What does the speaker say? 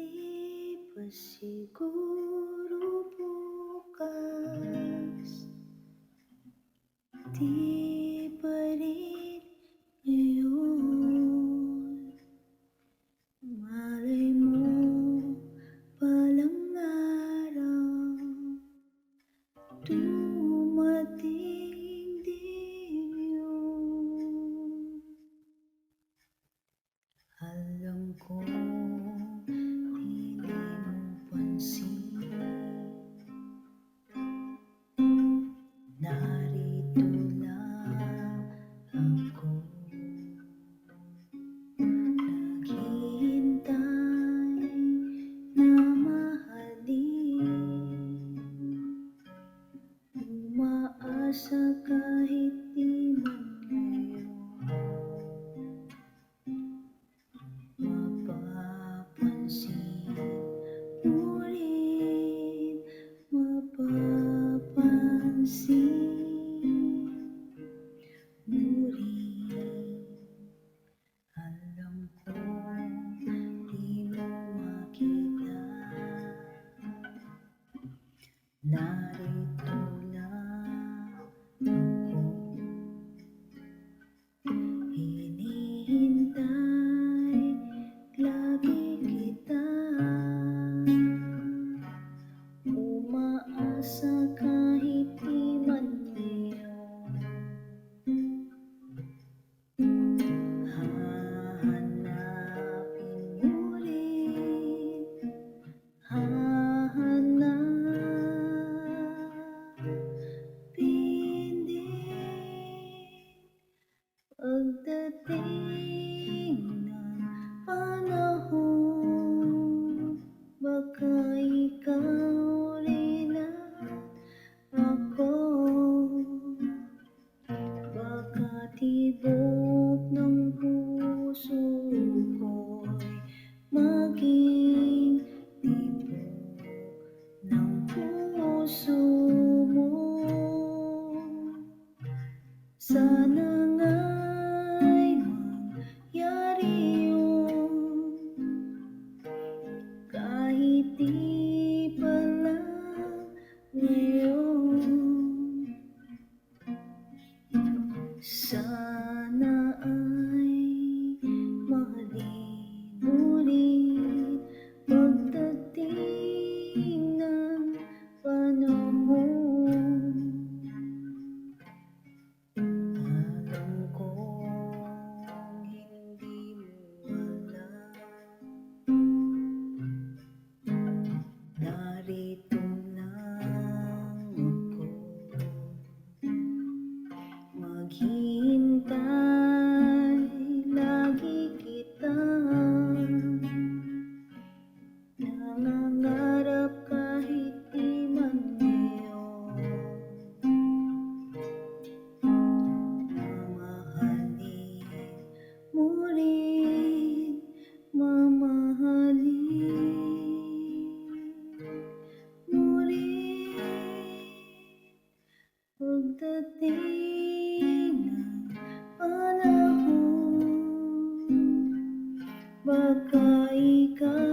Di siguro bukas. Di pag-asa kahit di man ngayon Mapapansin. Ulit, mapapansin. Ulit Alam ko di mo makita. Narinig of the day. Sana pagkaiga